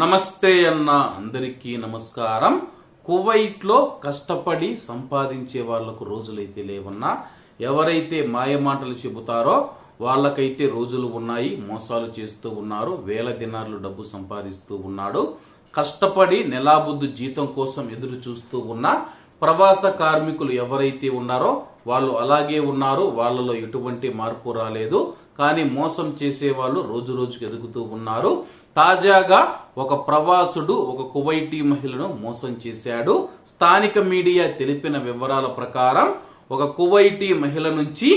నమస్తే అన్న అందరికీ నమస్కారం. కువైట్లో కష్టపడి సంపాదించే వాళ్ళకు రోజులైతే లేవన్నా ఎవరైతే మాయమాటలు చెబుతారో వాళ్ళకైతే రోజులు ఉన్నాయి మోసాలు చేస్తూ ఉన్నారు వేల దినార్లు డబ్బు సంపాదిస్తూ ఉన్నాడు. కష్టపడి నెలాబుద్దు జీతం కోసం ఎదురు చూస్తూ ఉన్న ప్రవాస కార్మికులు ఎవరైతే ఉన్నారో వాళ్ళు అలాగే ఉన్నారు వాళ్ళలో ఎటువంటి మార్పు రాలేదు. కానీ మోసం చేసే వాళ్ళు రోజు రోజుకు ఎదుగుతూ ఉన్నారు. తాజాగా ఒక ప్రవాసుడు ఒక కువైటీ మహిళను మోసం చేశాడు. స్థానిక మీడియా తెలిపిన వివరాల ప్రకారం ఒక కువైటీ మహిళ నుంచి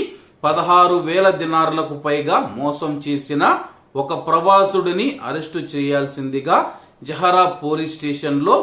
పదహారు వేల దినార్లకు పైగా మోసం చేసిన ఒక ప్రవాసుడిని అరెస్టు చేయాల్సిందిగా జహరా పోలీస్ స్టేషన్లో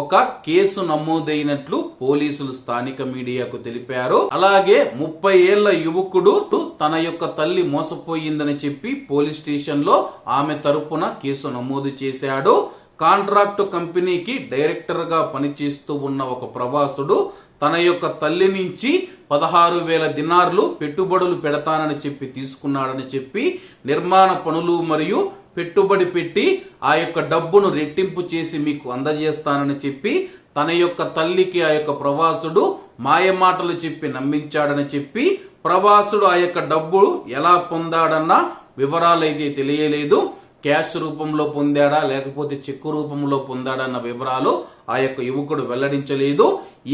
ఒక కేసు నమోదైనట్లు పోలీసులు స్థానిక మీడియాకు తెలిపారు. అలాగే ముప్పై ఏళ్ళ యువకుడు తన యొక్క తల్లి మోసపోయిందని చెప్పి పోలీస్ స్టేషన్లో ఆమె తరపున కేసు నమోదు చేశాడు. కాంట్రాక్ట్ కంపెనీకి డైరెక్టర్గా పనిచేస్తూ ఉన్న ఒక ప్రవాసుడు తన యొక్క తల్లి నుంచి పదహారు వేల దినార్లు పెట్టుబడులు పెడతానని చెప్పి తీసుకున్నాడని చెప్పి నిర్మాణ పనులు మరియు పెట్టుబడి పెట్టి ఆ యొక్క డబ్బును రెట్టింపు చేసి మీకు అందజేస్తానని చెప్పి తన యొక్క తల్లికి ఆ యొక్క ప్రవాసుడు మాయమాటలు చెప్పి నమ్మించాడని చెప్పి ప్రవాసుడు ఆ యొక్క డబ్బు ఎలా పొందాడన్న వివరాలైతే తెలియలేదు. క్యాష్ రూపంలో పొందాడా లేకపోతే చెక్కు రూపంలో పొందాడన్న వివరాలు ఆ యొక్క యువకుడు వెల్లడించలేదు.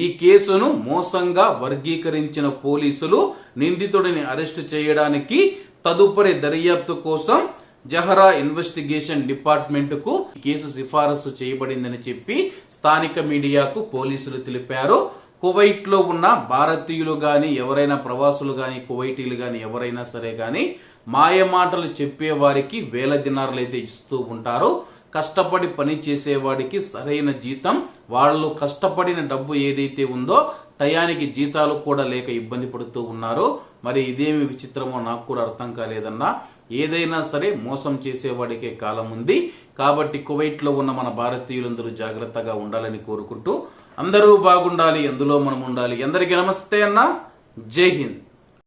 ఈ కేసును మోసంగా వర్గీకరించిన పోలీసులు నిందితుడిని అరెస్టు చేయడానికి తదుపరి దర్యాప్తు కోసం జహరా ఇన్వెస్టిగేషన్ డిపార్ట్మెంట్కు కేసు సిఫారసు చేయబడిందని చెప్పి స్థానిక మీడియాకు పోలీసులు తెలిపారు. కువైట్లో ఉన్న భారతీయులు గాని ఎవరైనా ప్రవాసులు గాని కువైటీలు గాని ఎవరైనా సరే గాని మాయమాటలు చెప్పే వారికి వేల దినారులు అయితే ఇస్తూ ఉంటారు. కష్టపడి పని చేసేవాడికి సరైన జీతం వాళ్ళు కష్టపడిన డబ్బు ఏదైతే ఉందో టయానికి జీతాలు కూడా లేక ఇబ్బంది పడుతూ ఉన్నారు. మరి ఇదేమి విచిత్రమో నాకు కూడా అర్థం కాలేదన్నా ఏదైనా సరే మోసం చేసేవాడికే కాలం ఉంది. కాబట్టి కువైట్లో ఉన్న మన భారతీయులందరూ జాగ్రత్తగా ఉండాలని కోరుకుంటూ అందరూ బాగుండాలి అందులో మనం ఉండాలి. అందరికీ నమస్తే అన్న. జై హింద్.